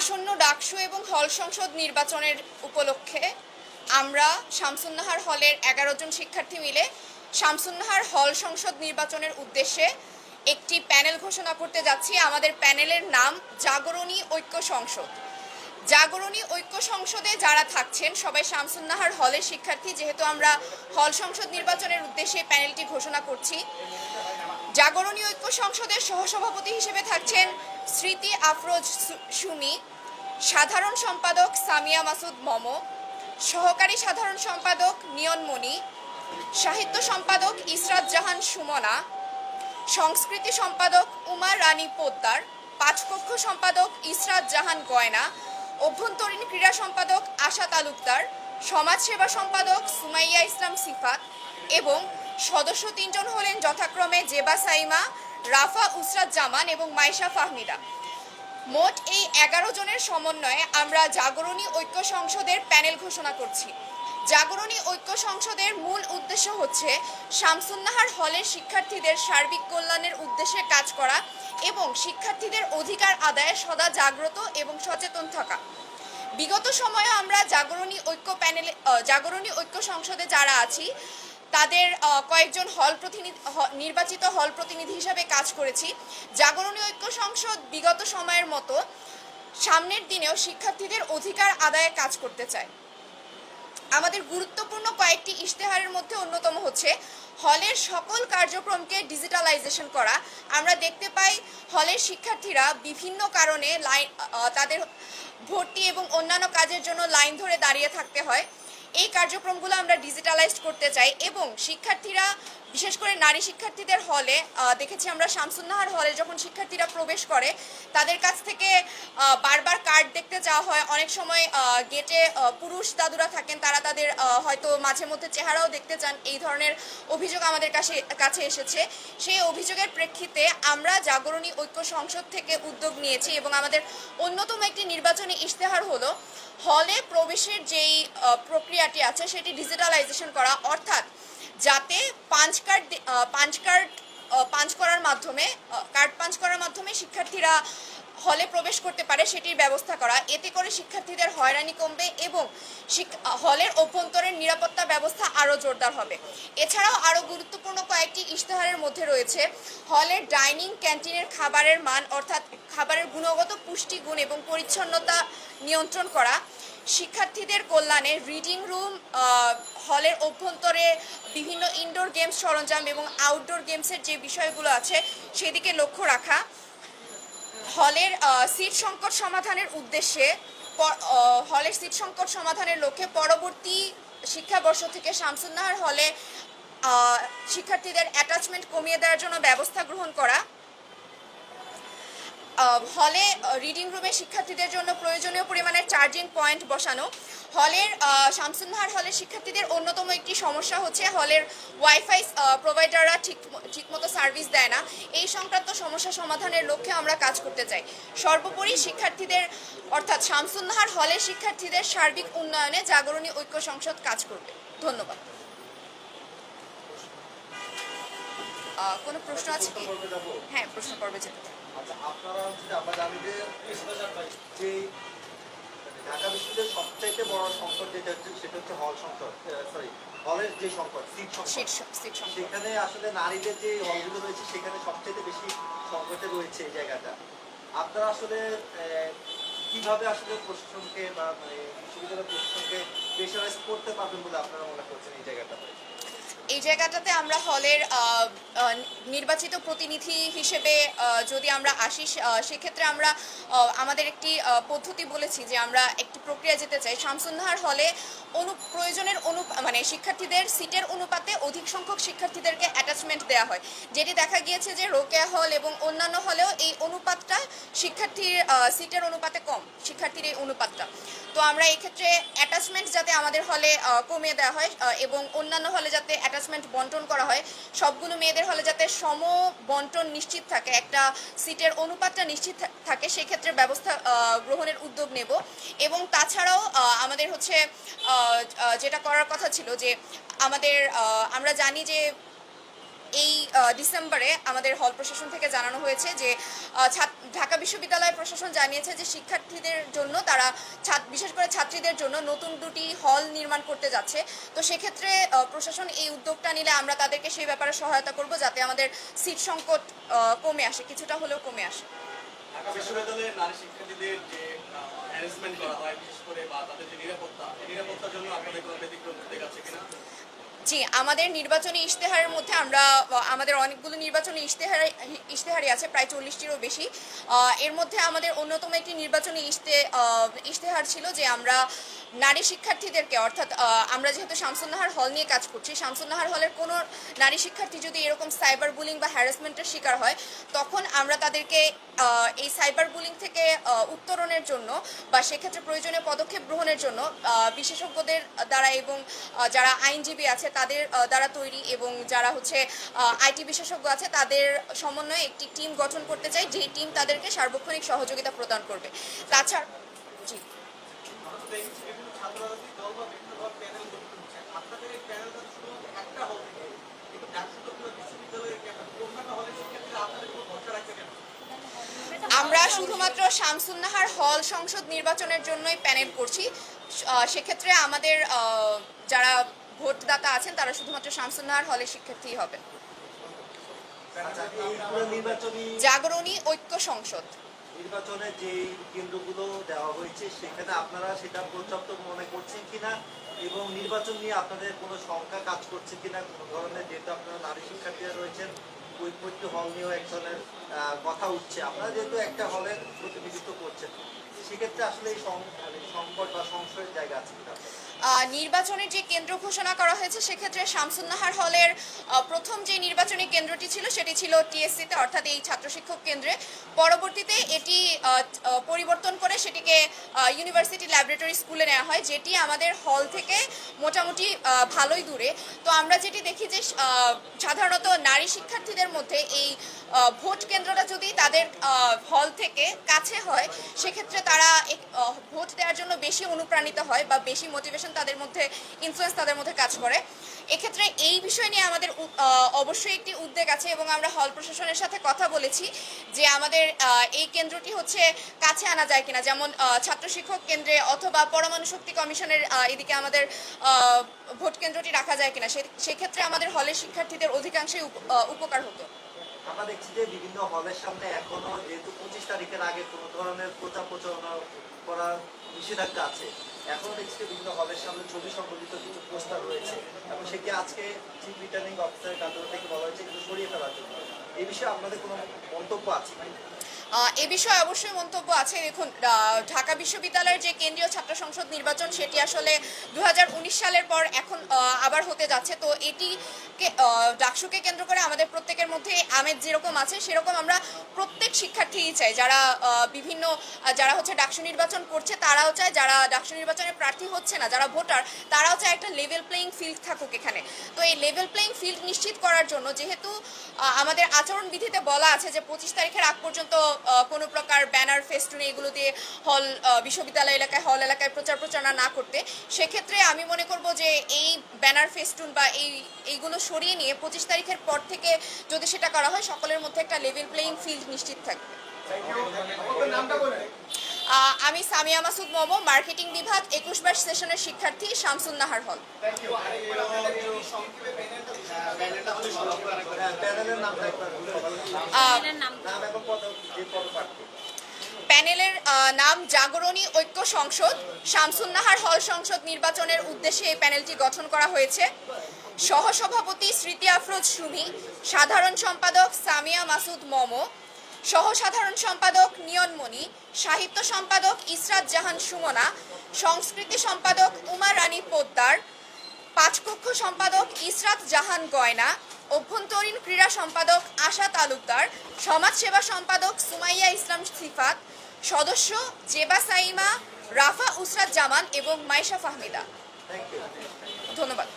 আসন্ন ডাকসু এবং হল সংসদ নির্বাচনের উপলক্ষে আমরা শামসুন্নাহার হলের এগারো জন শিক্ষার্থী মিলে শামসুন্নাহার হল সংসদ নির্বাচনের উদ্দেশ্যে একটি প্যানেল ঘোষণা করতে যাচ্ছি। আমাদের প্যানেলের নাম জাগরণী ঐক্য সংসদ। জাগরণী ঐক্য সংসদে যারা থাকছেন, সবাই শামসুন্নাহার হলের শিক্ষার্থী। যেহেতু আমরা হল সংসদ নির্বাচনের উদ্দেশ্যে প্যানেলটি ঘোষণা করছি জাগরণী ঐক্য সংসদের সহসভাপতি হিসেবে থাকছেন স্মৃতি আফরোজ সুমি, সাধারণ সম্পাদক সামিয়া মাসুদ মম, সহকারী সাধারণ সম্পাদক নিয়নমণি সাহিত্য সম্পাদক ইসরাত জাহান সুমনা, সংস্কৃতি সম্পাদক উমা রানী পোদ্দার পাঁচকক্ষ সম্পাদক ইসরাত জাহান গয়না, অভ্যন্তরীণ ক্রীড়া সম্পাদক আশা তালুকদার, সমাজসেবা সম্পাদক সুমাইয়া ইসলাম সিফাত এবং সদস্য তিনজন হলেন যথাক্রমে জেবা সাইমা, রাফা উসরাত জামান এবং মাইশা ফাহমিদা। মোট এই এগারো জনের সমন্বয়ে আমরা জাগরণী ঐক্য সংসদের প্যানেল ঘোষণা করছি। জাগরণী ঐক্য সংসদের মূল উদ্দেশ্য হচ্ছে শামসুন্নাহার হলের শিক্ষার্থীদের সার্বিক কল্যাণের উদ্দেশ্যে কাজ করা এবং শিক্ষার্থীদের অধিকার আদায়ে সদা জাগ্রত এবং সচেতন থাকা। বিগত সময়ে আমরা জাগরণী ঐক্য প্যানেলে জাগরণী ঐক্য সংসদে যারা আছি তাদের কয়েকজন হল প্রতিনিধি নির্বাচিত হল প্রতিনিধি হিসাবে কাজ করেছি। জাগরণী ঐক্য সংসদ বিগত সময়ের মতো সামনের দিনেও শিক্ষার্থীদের অধিকার আদায়ে কাজ করতে চায়। আমাদের গুরুত্বপূর্ণ কয়েকটি ইশতেহারের মধ্যে অন্যতম হচ্ছে হলের সকল কার্যক্রমকে ডিজিটালাইজেশন করা। আমরা দেখতে পাই হলের শিক্ষার্থীরা বিভিন্ন কারণে লাইন তাদের ভর্তি এবং অন্যান্য কাজের জন্য লাইন ধরে দাঁড়িয়ে থাকতে হয়। এই কার্যক্রমগুলো আমরা ডিজিটালাইজড করতে চাই এবং শিক্ষার্থীরা, বিশেষ করে নারী শিক্ষার্থীদের হলে দেখেছি আমরা শামসুন্নাহার হলে যখন শিক্ষার্থীরা প্রবেশ করে, তাদের কাছ থেকে বারবার কার্ড দেখতে যাওয়া হয়। অনেক সময় গেটে পুরুষ দাদুরা থাকেন, তারা তাদের হয়তো মাঝে মধ্যে চেহারাও দেখতে চান। এই ধরনের অভিযোগ আমাদের কাছে কাছে এসেছে। সেই অভিযোগের প্রেক্ষিতে আমরা জাগরণী ঐক্য সংসদ থেকে উদ্যোগ নিয়েছি এবং আমাদের অন্যতম একটি নির্বাচনী ইশতেহার হলো হলে প্রবেশের যেই প্রক্রিয়াটি আছে সেটি ডিজিটালাইজেশন করা। অর্থাৎ যাতে punch card punch card punch করার মাধ্যমে কার্ড পাঞ্চ করার মাধ্যমে শিক্ষার্থীরা হলে প্রবেশ করতে পারে সেটির ব্যবস্থা করা। এতে করে শিক্ষার্থীদের হয়রানি কমবে এবং হলের অভ্যন্তরের নিরাপত্তা ব্যবস্থা আরও জোরদার হবে। এছাড়াও আরও গুরুত্বপূর্ণ কয়েকটি ইশতেহারের মধ্যে রয়েছে। হলের ডাইনিং ক্যান্টিনের খাবারের মান অর্থাৎ খাবারের গুণগত পুষ্টিগুণ এবং পরিচ্ছন্নতা নিয়ন্ত্রণ করা। শিক্ষার্থীদের কল্যাণে রিডিং রুম হলের অভ্যন্তরে বিভিন্ন ইনডোর গেমস সরঞ্জাম এবং আউটডোর গেমসের যে বিষয়গুলো আছে, সেদিকে লক্ষ্য রাখা। হলের সিট সংকট সমাধানের উদ্দেশ্যে হলের সিট সংকট সমাধানের লক্ষ্যে পরবর্তী শিক্ষাবর্ষ থেকে শামসুন্নাহার হলে শিক্ষার্থীদের অ্যাটাচমেন্ট কমিয়ে দেওয়ার জন্য ব্যবস্থা গ্রহণ করা। হলে রিডিং রুমে শিক্ষার্থীদের জন্য প্রয়োজনীয় পরিমাণে চার্জিং পয়েন্ট বসানো। হলের শামসুন্নাহার হলের শিক্ষার্থীদের অন্যতম একটি সমস্যা হচ্ছে হলের ওয়াইফাই প্রোভাইডাররা ঠিক ঠিকমতো সার্ভিস দেয় না। এই সংক্রান্ত সমস্যা সমাধানের লক্ষ্যে আমরা কাজ করতে চাই। সর্বোপরি শিক্ষার্থীদের অর্থাৎ শামসুন্নাহার হলের শিক্ষার্থীদের সার্বিক উন্নয়নে জাগরণী ঐক্য সংসদ কাজ করবে। ধন্যবাদ। কোনো প্রশ্ন আছে কি? হ্যাঁ প্রশ্ন পর্বে যেতে আচ্ছা আপনারা আমরা জানি যে যে ঢাকা বিশ্ববিদ্যালয়ের সবচাইতে বড় সংকট যেটা হচ্ছে সেটা হচ্ছে হল সংকট সরি হলের যে সংকট সিট সংকট। সেখানে আসলে নারীদের যে হলগুলো রয়েছে সেখানে সবচাইতে বেশি সংকটে রয়েছে এই জায়গাটা। আপনারা আসলে আহ, কীভাবে আসলে প্রশাসনকে বা মানে বিশ্ববিদ্যালয় প্রশাসনকে প্রেশারাইজ করতে পারবেন বলে আপনারা মনে করছেন এই জায়গাটাতে এই জায়গাটাতে আমরা হলের নির্বাচিত প্রতিনিধি হিসেবে যদি আমরা আসি সেক্ষেত্রে আমরা আমাদের একটি পদ্ধতি বলেছি যে আমরা একটি প্রক্রিয়া যেতে চাই। শামসুন্নাহার হলে অনু প্রয়োজনের অনু মানে শিক্ষার্থীদের সিটের অনুপাতে অধিক সংখ্যক শিক্ষার্থীদেরকে অ্যাটাচমেন্ট দেওয়া হয়। যেটি দেখা গিয়েছে যে রোকেয়া হল এবং অন্যান্য হলেও এই অনুপাতটা শিক্ষার্থীর সিটের অনুপাতে কম, শিক্ষার্থীর এই অনুপাতটা। তো আমরা এক্ষেত্রে অ্যাটাচমেন্ট যাতে আমাদের হলে কমিয়ে দেওয়া হয় এবং অন্যান্য হলে যাতে অ্যাটাচমেন্ট বন্টন করা হয়, সবগুলো মেয়েদের হলে যাতে সম বন্টন নিশ্চিত থাকে, একটা সিটের অনুপাতটা নিশ্চিত থাকে, সেক্ষেত্রে ব্যবস্থা গ্রহণের উদ্যোগ নেব। এবং তাছাড়াও আমাদের হচ্ছে যেটা করার কথা ছিল যে, আমাদের আমরা জানি যে এই ডিসেম্বরে আমাদের হল প্রশাসন থেকে জানানো হয়েছে যে ঢাকা বিশ্ববিদ্যালয় প্রশাসন জানিয়েছে যে শিক্ষার্থীদের জন্য তারা বিশেষ করে ছাত্রীদের জন্য নতুন দুটি হল নির্মাণ করতে যাচ্ছে। তো সেক্ষেত্রে প্রশাসন এই উদ্যোগটা নিলে আমরা তাদেরকে সেই ব্যাপারে সহায়তা করব যাতে আমাদের সিট সংকট কমে আসে, কিছুটা হলেও কমে আসে। বিশ্ববিদ্যালয়ের নারী শিক্ষার্থীদের যে হ্যারাসমেন্ট করা হয়, বিশেষ করে বা তাদের যে নিরাপত্তা, এই নিরাপত্তার জন্য আপনাদের কোনো ব্যতিক্রম উদ্যোগ আছে কিনা? জি, আমাদের নির্বাচনী ইশতেহারের মধ্যে আমরা আমাদের অনেকগুলো নির্বাচনী ইশতেহার, ইশতেহারই আছে, প্রায় চল্লিশটিরও বেশি। এর মধ্যে আমাদের অন্যতম একটি নির্বাচনী ইশতে ইশতেহার ছিল যে আমরা নারী শিক্ষার্থীদেরকে, অর্থাৎ আমরা যেহেতু শামসুন্নাহার হল নিয়ে কাজ করছি, শামসুন্নাহার হলের কোনো নারী শিক্ষার্থী যদি এরকম সাইবার বুলিং বা হ্যারাসমেন্টের শিকার হয়, তখন আমরা তাদেরকে এই সাইবার বুলিং থেকে উত্তরণের জন্য বা সেক্ষেত্রে প্রয়োজনীয় পদক্ষেপ গ্রহণের জন্য বিশেষজ্ঞদের দ্বারা এবং যারা আইনজীবী আছে তাদের দ্বারা তৈরি এবং যারা হচ্ছে আইটি বিশেষজ্ঞ আছে, তাদের সমন্বয়ে একটি টিম গঠন করতে চাই যে টিম তাদেরকে সার্বক্ষণিক সহযোগিতা প্রদান করবে। তাছাড়া জি। আমরা শুধুমাত্র শামসুন্নাহার হল সংসদ নির্বাচনের জন্যই প্যানেল করছি। সেক্ষেত্রে আমাদের যারা ভোটদাতা আছেন, তারা শুধুমাত্র শামসুন্নাহার হলের শিক্ষার্থী এই জাগরণী ঐক্য সংসদ। নির্বাচনে কেন্দ্রগুলো দেওয়া হয়েছে, সেখানে আপনারা সেটা পর্যাপ্ত মনে করছেন কিনা এবং নির্বাচন নিয়ে আপনাদের কোনো সংখ্যা কাজ করছে কিনা, কোনো ধরনের যেহেতু আপনারা নারী শিক্ষার্থীরা রয়েছেন হল নিয়েও এক ধরনের কথা উঠছে। আপনারা যেহেতু একটা প্রতিনিধিত্ব করছেন, সেক্ষেত্রে আসলে এই মানে সংকট বা সংশয়ের জায়গা আছে কিনা নির্বাচনের যে কেন্দ্র ঘোষণা করা হয়েছে, সেক্ষেত্রে শামসুন্নাহার হলের প্রথম যে নির্বাচনী কেন্দ্রটি ছিল, সেটি ছিল টিএসসিতে, অর্থাৎ এই ছাত্র শিক্ষক কেন্দ্রে। পরবর্তীতে এটি পরিবর্তন করে সেটিকে ইউনিভার্সিটি ল্যাবরেটরি স্কুলে নেওয়া হয়, যেটি আমাদের হল থেকে মোটামুটি ভালোই দূরে। তো আমরা যেটি দেখি যে সাধারণত নারী শিক্ষার্থীদের মধ্যে এই ভোট কেন্দ্রটা যদি তাদের হল থেকে কাছে হয়, সেক্ষেত্রে তারা ভোট দেওয়ার জন্য বেশি অনুপ্রাণিত হয় বা বেশি মোটিভেশন তাদের মধ্যে ইনফ্লুয়েন্স তাদের মধ্যে কাজ করে। এক্ষেত্রে এই বিষয় নিয়ে আমাদের অবশ্যই একটি উদ্বেগ আছে এবং আমরা হল প্রশাসনের সাথে কথা বলেছি যে আমাদের এই কেন্দ্রটি হচ্ছে কাছে আনা যায় কিনা। যেমন ছাত্র শিক্ষক কেন্দ্রে অথবা পরমাণু শক্তি কমিশনের এদিকে আমাদের ভোট কেন্দ্রটি রাখা যায় কিনা সেক্ষেত্রে আমাদের হলের শিক্ষার্থীদের অধিকাংশই উপ- উপকার হতো। আমরা দেখছি যে বিভিন্ন হলের সামনে এখনও যেহেতু পঁচিশ তারিখের আগে কোনো ধরনের প্রচার প্রচারণা করার নিষেধাজ্ঞা আছে, এখনও দেখছি যে বিভিন্ন হলের সামনে ছবি সম্পর্কিত কিছু প্রস্তাব রয়েছে এবং সেটি আজকে চিফ রিটার্নিং অফিসারের কার্যালয় থেকে বলা হয়েছে কিন্তু সরিয়ে ফেলার জন্য। এই বিষয়ে আপনাদের কোনো মন্তব্য আছে এ বিষয়ে অবশ্যই মন্তব্য আছে। দেখুন ঢাকা বিশ্ববিদ্যালয়ের যে কেন্দ্রীয় ছাত্র সংসদ নির্বাচন, সেটি আসলে দু হাজার উনিশ সালের পর এখন আবার হতে যাচ্ছে। তো এটিকে ডাকসুকে কেন্দ্র করে আমাদের প্রত্যেকের মধ্যে আমেজ যেরকম আছে, সেরকম আমরা প্রত্যেক শিক্ষার্থীই চাই। যারা বিভিন্ন যারা হচ্ছে ডাকসু নির্বাচন করছে, তারাও চায়। যারা ডাকসু নির্বাচনে প্রার্থী হচ্ছে না, যারা ভোটার, তারাও চায় একটা লেভেল প্লেইং ফিল্ড থাকুক এখানে। তো এই লেভেল প্লেইং ফিল্ড নিশ্চিত করার জন্য, যেহেতু আমাদের আচরণবিধিতে বলা আছে যে পঁচিশ তারিখের আগ পর্যন্ত কোনো প্রকার ব্যানার, ফেস্টুন এগুলো দিয়ে হল বিশ্ববিদ্যালয় এলাকায়, হল এলাকায় প্রচার প্রচারণা না করতে, সেক্ষেত্রে আমি মনে করব যে এই ব্যানার, ফেস্টুন বা এই, এইগুলো সরিয়ে নিয়ে পঁচিশ তারিখের পর থেকে যদি সেটা করা হয়, সকলের মধ্যে একটা লেভেল প্লেয়িং ফিল্ড নিশ্চিত থাকবে। আমি সামিয়া মাসুদ মোমো, মার্কেটিং বিভাগ একুশ বার সেশনের শিক্ষার্থী, শামসুন নাহার হল। প্যানেলের নাম জাগরণী ঐক্য সংসদ। শামসুন্নাহার হল সংসদ নির্বাচনের উদ্দেশ্যে এই প্যানেলটি গঠন করা হয়েছে। সহসভাপতি স্মৃতি আফরোজ সুমি, সাধারণ সম্পাদক সামিয়া মাসুদ মমো সহসাধারণ সম্পাদক নিয়নমণি সাহিত্য সম্পাদক ইসরাত জাহান সুমনা, সংস্কৃতি সম্পাদক উমা রানী পোদ্দার পাঁচকক্ষ সম্পাদক ইসরাত জাহান গয়না, অভ্যন্তরীণ ক্রীড়া সম্পাদক আশা তালুকদার, সমাজসেবা সম্পাদক সুমাইয়া ইসলাম সিফাত, সদস্য জেবা সাইমা, রাফা উসরাত জামান এবং মাইশা ফাহমিদা। ধন্যবাদ।